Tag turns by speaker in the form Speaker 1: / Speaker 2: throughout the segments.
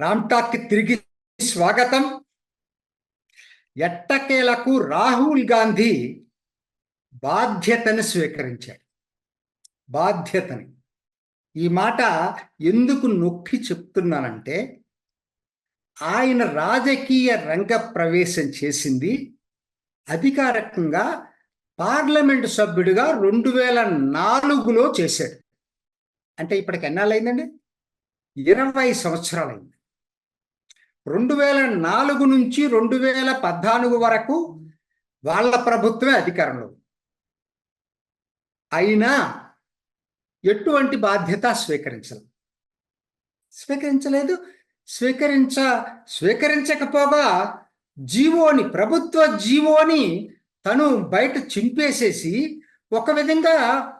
Speaker 1: రామ్టాక్ తిరిగి స్వాగతం. ఎట్టకేలకు రాహుల్ గాంధీ బాధ్యతను స్వీకరించాడు. బాధ్యతని. ఈ మాట ఎందుకు నొక్కి చెప్తున్నానంటే ఆయన రాజకీయ రంగ ప్రవేశం చేసింది అధికారికంగా పార్లమెంట్ సభ్యుడిగా రెండు వేల నాలుగులో చేశాడు. అంటే ఇప్పటికి ఎన్నాళ్ళైందండి ఇరవై సంవత్సరాలైంది రెండు వేల నాలుగు నుంచి రెండు వేల పద్నాలుగు వరకు వాళ్ళ ప్రభుత్వమే అధికారంలో అయినా ఎటువంటి బాధ్యత స్వీకరించలేదు స్వీకరించలేదు. స్వీకరించ స్వీకరించకపోగా జీవోని ప్రభుత్వ జీవోని తను బయట చింపేసేసి ఒక విధంగా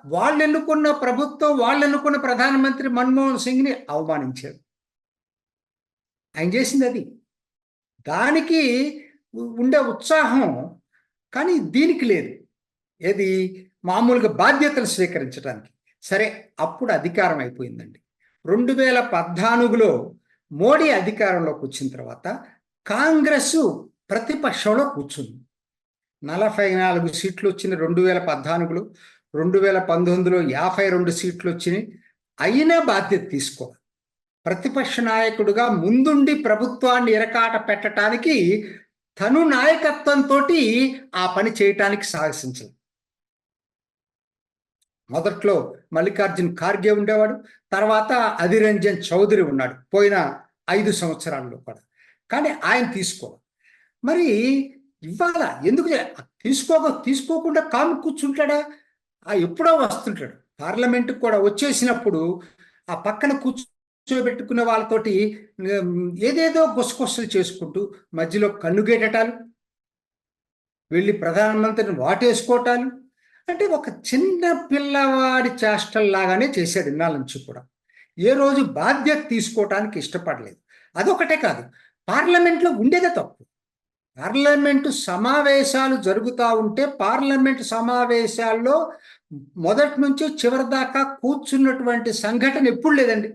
Speaker 1: వాళ్ళు ఎన్నుకున్న ప్రభుత్వం వాళ్ళు ఎన్నుకున్న ప్రధానమంత్రి మన్మోహన్ సింగ్ని అవమానించారు ఆయన చేసింది అది. దానికి ఉండే ఉత్సాహం కానీ దీనికి లేదు. ఏది? మామూలుగా బాధ్యతలు స్వీకరించడానికి సరే అప్పుడు అధికారం అయిపోయిందండి. రెండు వేల పద్నాలుగులో మోడీ అధికారంలోకి వచ్చిన తర్వాత కాంగ్రెస్ ప్రతిపక్షంలో కూర్చుంది. నలభై నాలుగు సీట్లు వచ్చింది రెండు వేల పద్నాలుగులో రెండు వేల పంతొమ్మిదిలో యాభై రెండు సీట్లు వచ్చినాయి అయినా బాధ్యత తీసుకోవాలి ప్రతిపక్ష నాయకుడుగా ముందుండి ప్రభుత్వాన్ని ఇరకాట పెట్టడానికి తను నాయకత్వంతో ఆ పని చేయటానికి సాహసించలేదు మొదట్లో మల్లికార్జున్ ఖార్గే ఉండేవాడు తర్వాత అధిరంజన్ చౌదరి ఉన్నాడు పోయిన ఐదు సంవత్సరాల్లో కూడా. కానీ ఆయన తీసుకోవాలి మరి ఇవ్వాలా? ఎందుకు తీసుకోక తీసుకోకుండా కాము కూర్చుంటాడా? ఆ ఎప్పుడో వస్తుంటాడు. పార్లమెంట్కి కూడా వచ్చేసినప్పుడు ఆ పక్కన కూర్చోబెట్టుకున్న వాళ్ళతోటి ఏదేదో గుసగుసలు చేసుకుంటూ మధ్యలో కన్నుగేటటాలు వెళ్ళి ప్రధానమంత్రిని వాటేసుకోవటాలు అంటే ఒక చిన్న పిల్లవాడి చేష్టల్లాగానే చేశాడు ఇన్నాళ్ళ నుంచి కూడా. ఏ రోజు బాధ్యత తీసుకోవటానికి ఇష్టపడలేదు. అదొకటే కాదు. పార్లమెంట్లో ఉండేదే తప్పు. పార్లమెంటు సమావేశాలు జరుగుతూ ఉంటే పార్లమెంటు సమావేశాల్లో మొదటి నుంచి చివరి దాకా కూర్చున్నటువంటి సంఘటన ఎప్పుడు లేదండి.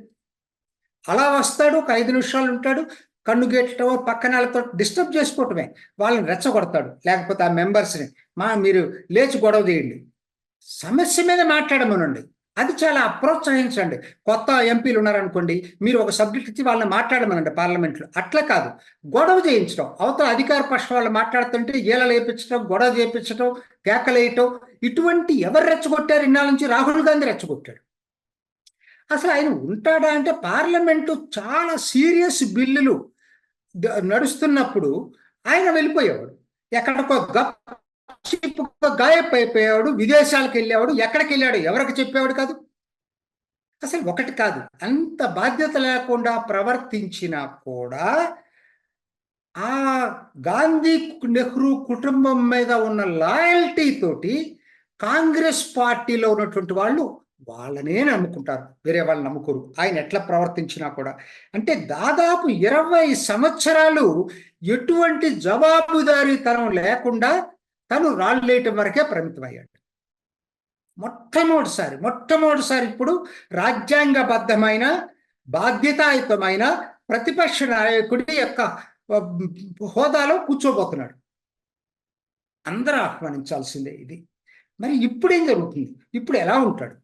Speaker 1: అలా వస్తాడు ఒక ఐదు నిమిషాలు ఉంటాడు కన్ను గేటో పక్కన వాళ్ళతో డిస్టర్బ్ చేసుకోవటమే. వాళ్ళని రెచ్చగొడతాడు లేకపోతే ఆ మెంబర్స్ని. మా మీరు లేచి గొడవ చేయండి. సమస్య మీద మాట్లాడమనండి. అది చాలా ప్రోత్సహించండి. కొత్త ఎంపీలు ఉన్నారనుకోండి మీరు ఒక సబ్జెక్ట్ ఇచ్చి వాళ్ళని మాట్లాడమనండి పార్లమెంట్లో. అట్లా కాదు. గొడవ చేయించడం. అవతల అధికార పక్షం వాళ్ళు మాట్లాడుతుంటే ఈలలు వేయించడం గొడవ చేయించడం కేకలేయటం ఇటువంటి ఎవరు రెచ్చగొట్టారు? ఇన్నాళ్ళ నుంచి రాహుల్ గాంధీ రెచ్చగొట్టాడు. అసలు ఆయన ఉంటాడా అంటే పార్లమెంటు చాలా సీరియస్ బిల్లులు నడుస్తున్నప్పుడు ఆయన వెళ్ళిపోయేవాడు. ఎక్కడికో గప్చిప్గా గాయప్ అయిపోయేవాడు విదేశాలకు వెళ్ళేవాడు ఎక్కడికి వెళ్ళాడు ఎవరికి చెప్పేవాడు కాదు? అసలు ఒకటి కాదు. అంత బాధ్యత లేకుండా ప్రవర్తించినా కూడా ఆ గాంధీ నెహ్రూ కుటుంబం మీద ఉన్న లాయల్టీ తోటి కాంగ్రెస్ పార్టీలో ఉన్నటువంటి వాళ్ళు వాళ్ళనే నమ్ముకుంటారు. వేరే వాళ్ళు నమ్ముకోరు. ఆయన ఎట్లా ప్రవర్తించినా కూడా. అంటే దాదాపు ఇరవై సంవత్సరాలు ఎటువంటి జవాబుదారీతనం లేకుండా తను రాళ్ళేయటం వరకే పరిమితమయ్యాడు. మొట్టమొదటిసారి మొట్టమొదటిసారి ఇప్పుడు రాజ్యాంగబద్ధమైన బాధ్యతాయుతమైన ప్రతిపక్ష నాయకుడి యొక్క హోదాలో కూర్చోబోతున్నాడు. అందరూ ఆహ్వానించాల్సిందే ఇది. మరి ఇప్పుడు ఏం జరుగుతుంది? ఇప్పుడు ఎలా ఉంటాడు?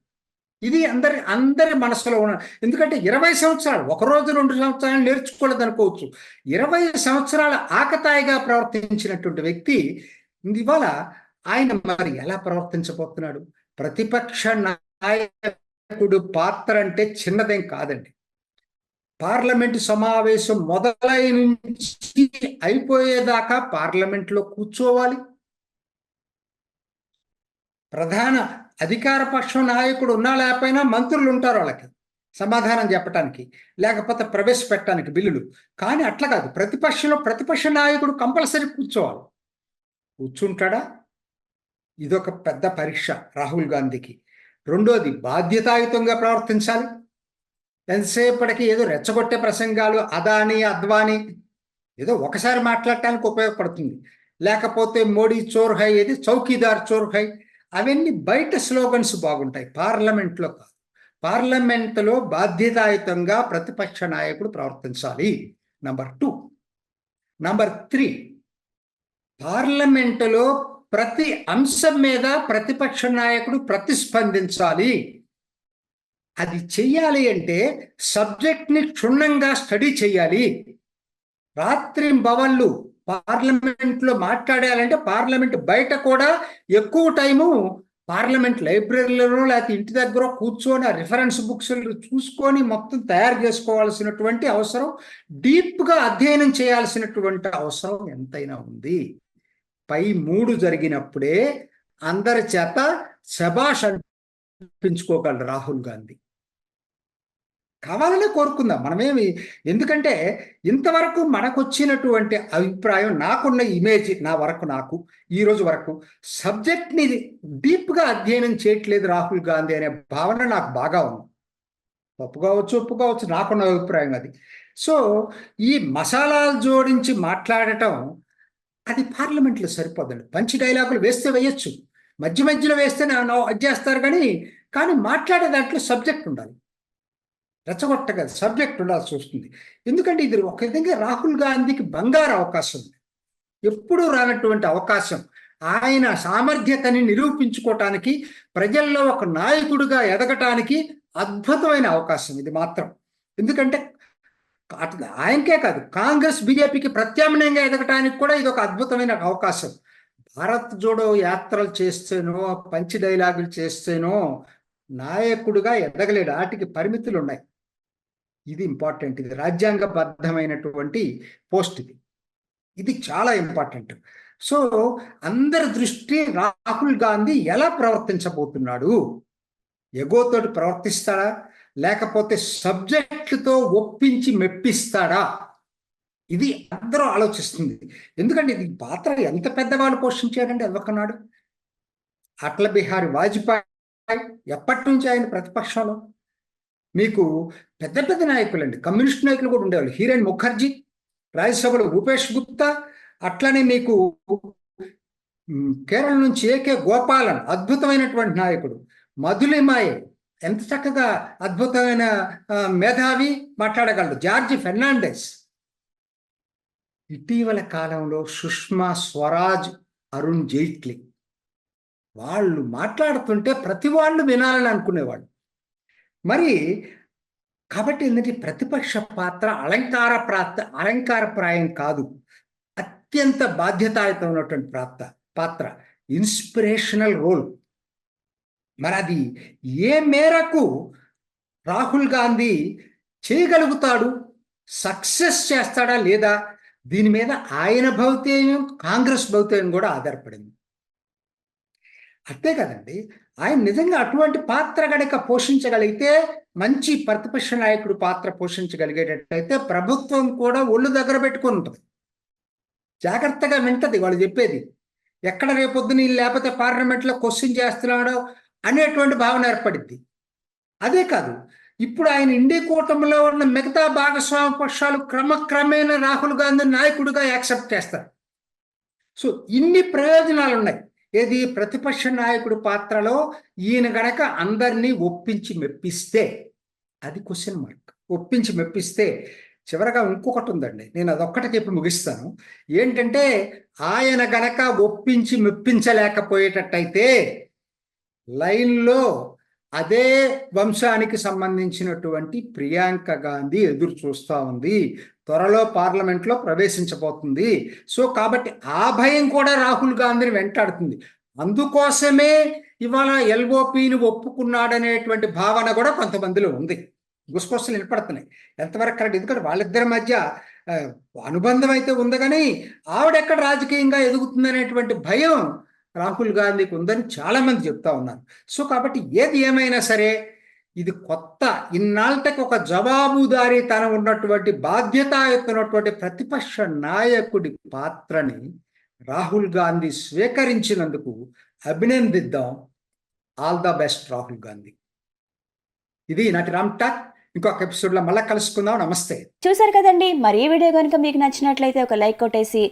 Speaker 1: ఇది అందరి అందరి మనసులో ఉన్న ఎందుకంటే ఇరవై సంవత్సరాలు ఒక రోజు రెండు సంవత్సరాలు నేర్చుకోలేదు అనుకోవచ్చు ఇరవై సంవత్సరాల ఆకతాయిగా ప్రవర్తించినటువంటి వ్యక్తి ఇవాళ ఆయన మరి ఎలా ప్రవర్తించబోతున్నాడు? ప్రతిపక్ష నాయకుడు పాత్ర అంటే చిన్నదేం కాదండి. పార్లమెంటు సమావేశం మొదలై నుంచి అయిపోయేదాకా పార్లమెంట్లో కూర్చోవాలి. ప్రధాన అధికార పక్షం నాయకుడు ఉన్నా లేకపోయినా మంత్రులు ఉంటారు వాళ్ళకి. సమాధానం చెప్పడానికి లేకపోతే ప్రవేశపెట్టడానికి బిల్లులు. కానీ అట్లా కాదు. ప్రతిపక్షంలో ప్రతిపక్ష నాయకుడు కంపల్సరీ కూర్చోవాలి. కూర్చుంటాడా? ఇదొక పెద్ద పరీక్ష రాహుల్ గాంధీకి. రెండోది బాధ్యతాయుతంగా ప్రవర్తించాలి. ఎంతసేపటికి ఏదో రెచ్చగొట్టే ప్రసంగాలు అదాని అద్వాని ఏదో ఒకసారి మాట్లాడటానికి ఉపయోగపడుతుంది. లేకపోతే మోడీ చోర్ హై ఏది చౌకీదార్ చోర్ హై అవన్నీ బయట స్లోగన్స్ బాగుంటాయి. పార్లమెంట్లో కాదు. పార్లమెంట్లో బాధ్యతాయుతంగా ప్రతిపక్ష నాయకుడు ప్రవర్తించాలి. Number two. నంబర్ త్రీ పార్లమెంటులో ప్రతి అంశం మీద ప్రతిపక్ష నాయకుడు ప్రతిస్పందించాలి. అది చెయ్యాలి అంటే సబ్జెక్ట్ని క్షుణ్ణంగా స్టడీ చేయాలి రాత్రి భవన్లు పార్లమెంట్లో మాట్లాడాలంటే పార్లమెంట్ బయట కూడా ఎక్కువ టైము పార్లమెంట్ లైబ్రరీలోనో లేకపోతే ఇంటి దగ్గర కూర్చొని ఆ రిఫరెన్స్ బుక్స్ చూసుకొని మొత్తం తయారు చేసుకోవాల్సినటువంటి అవసరం డీప్గా అధ్యయనం చేయాల్సినటువంటి అవసరం ఎంతైనా ఉంది. పై మూడు జరిగినప్పుడే అందరి చేత శబాష్ అనిపించుకోగలరు రాహుల్ గాంధీ. కావాలనే కోరుకుందాం. మనమేమి ఎందుకంటే ఇంతవరకు మనకు వచ్చినటువంటి అభిప్రాయం నాకున్న ఇమేజ్ నా వరకు నాకు ఈ రోజు వరకు సబ్జెక్ట్ని డీప్గా అధ్యయనం చేయట్లేదు రాహుల్ గాంధీ అనే భావన నాకు బాగా ఉంది. ఒప్పుకోవచ్చు ఒప్పుకోవచ్చు నాకున్న అభిప్రాయం అది. సో ఈ మసాలాలు జోడించి మాట్లాడటం అది పార్లమెంట్లో సరిపోదండి. పంచి డైలాగులు వేస్తే వేయచ్చు. మధ్య మధ్యలో వేస్తే అది చేస్తారు కానీ కానీ మాట్లాడే దాంట్లో సబ్జెక్ట్ ఉండాలి. రెచ్చగొట్టగా సబ్జెక్ట్ ఉండాల్సి వస్తుంది. ఎందుకంటే ఇది ఒక విధంగా రాహుల్ గాంధీకి బంగారు అవకాశం ఉంది. ఎప్పుడూ రానటువంటి అవకాశం. ఆయన సామర్థ్యతని నిరూపించుకోవటానికి ప్రజల్లో ఒక నాయకుడిగా ఎదగటానికి అద్భుతమైన అవకాశం ఇది మాత్రం. ఎందుకంటే అట్లా ఆయనకే కాదు కాంగ్రెస్ బీజేపీకి ప్రత్యామ్నాయంగా ఎదగటానికి కూడా ఇది ఒక అద్భుతమైన అవకాశం. భారత్ జోడో యాత్రలు చేస్తేనో పంచి డైలాగులు చేస్తేనో నాయకుడిగా ఎదగలేడు. వాటికి పరిమితులు ఉన్నాయి ఇది ఇంపార్టెంట్. ఇది రాజ్యాంగబద్ధమైనటువంటి పోస్ట్ ఇది. ఇది చాలా ఇంపార్టెంట్. సో అందరి దృష్టి రాహుల్ గాంధీ ఎలా ప్రవర్తించబోతున్నాడు? ఎగోతోటి ప్రవర్తిస్తాడా? లేకపోతే సబ్జెక్టుతో ఒప్పించి మెప్పిస్తాడా ఇది అందరూ ఆలోచిస్తుంది. ఎందుకంటే ఇది పాత్ర ఎంత పెద్దవాళ్ళు పోషించారంటే అదొకనాడు అట్ల బిహారీ వాజ్పేయి ఎప్పటి నుంచి ఆయన ప్రతిపక్షంలో? మీకు పెద్ద పెద్ద నాయకులు అండి కమ్యూనిస్ట్ నాయకులు కూడా ఉండేవాళ్ళు. హీరేన్ ముఖర్జీ రాజ్యసభలో రూపేష్ గుప్తా అట్లనే మీకు కేరళ నుంచి ఏకే గోపాలన్ అద్భుతమైనటువంటి నాయకుడు. మధులిమాయే ఎంత చక్కగా అద్భుతమైన మేధావి మాట్లాడగలడు. George Fernandes. ఇటీవల కాలంలో సుష్మా స్వరాజ్ అరుణ్ జైట్లీ వాళ్ళు మాట్లాడుతుంటే ప్రతి వాళ్ళు వినాలని అనుకునేవాళ్ళు. మరి కాబట్టి ఏంటంటే ప్రతిపక్ష పాత్ర అలంకార ప్రాప్త అలంకారప్రాయం కాదు. అత్యంత బాధ్యతాయుత ఉన్నటువంటి ప్రాప్త పాత్ర. Inspirational role. మరి అది ఏ మేరకు రాహుల్ గాంధీ చేయగలుగుతాడు సక్సెస్ చేస్తాడా లేదా దీని మీద ఆయన భౌతేయం కాంగ్రెస్ భౌతేయం కూడా ఆధారపడింది. అంతే కదండి ఆయన నిజంగా అటువంటి పాత్ర గడక పోషించగలిగితే మంచి ప్రతిపక్ష నాయకుడు పాత్ర పోషించగలిగేటట్లయితే ప్రభుత్వం కూడా ఒళ్ళు దగ్గర పెట్టుకుని ఉంటుంది. జాగ్రత్తగా వింటది వాళ్ళు చెప్పేది. ఎక్కడ రేపొద్దున లేకపోతే పార్లమెంట్లో క్వశ్చన్ చేస్తున్నాడో అనేటువంటి భావన ఏర్పడింది అదే కాదు ఇప్పుడు ఆయన ఇండి కూటమిలో ఉన్న మిగతా భాగస్వామి పక్షాలు క్రమక్రమేణ రాహుల్ గాంధీ నాయకుడిగా యాక్సెప్ట్ చేస్తారు. సో ఇన్ని ప్రయోజనాలు ఉన్నాయి ఏది ప్రతిపక్ష నాయకుడి పాత్రలో ఈయన గనక అందరినీ ఒప్పించి మెప్పిస్తే అది క్వశ్చన్ మార్క్ ఒప్పించి మెప్పిస్తే చివరగా ఇంకొకటి ఉందండి. నేను అదొక్కటి చెప్పి ముగిస్తాను. ఏంటంటే ఆయన గనక ఒప్పించి మెప్పించలేకపోయేటట్టయితే లైన్లో అదే వంశానికి సంబంధించినటువంటి ప్రియాంక గాంధీ ఎదురు చూస్తూ ఉంది. త్వరలో పార్లమెంట్లో ప్రవేశించబోతుంది. సో కాబట్టి ఆ భయం కూడా రాహుల్ గాంధీని వెంటాడుతుంది. అందుకోసమే ఇవాళ ఎల్ఓపిని ఒప్పుకున్నాడనేటువంటి భావన కూడా కొంతమందిలో ఉంది. గుసకొస్తలు నిలబడుతున్నాయి ఎంతవరకు కరెక్ట్? ఎందుకంటే వాళ్ళిద్దరి మధ్య అనుబంధం అయితే ఉంది కానీ ఆవిడెక్కడ రాజకీయంగా ఎదుగుతుందనేటువంటి భయం రాహుల్ గాంధీకి ఉందని చాలా మంది చెప్తా ఉన్నారు. సో కాబట్టి ఏది ఏమైనా సరే ఇది కొత్త ఇన్నాళ్ళకి ఒక జవాబుదారీతనం ఉన్నటువంటి బాధ్యతాయుతున్నటువంటి ప్రతిపక్ష నాయకుడి పాత్రని రాహుల్ గాంధీ స్వీకరించినందుకు అభినందిద్దాం. All the best Rahul Gandhi. ఇది నాటి రామ్ టాక్. ఇంకొక ఎపిసోడ్లో మళ్ళీ కలుసుకుందాం. నమస్తే.
Speaker 2: చూసారు కదండి మరి ఈ వీడియో కనుక మీకు నచ్చినట్లయితే ఒక లైక్ కొట్టేసి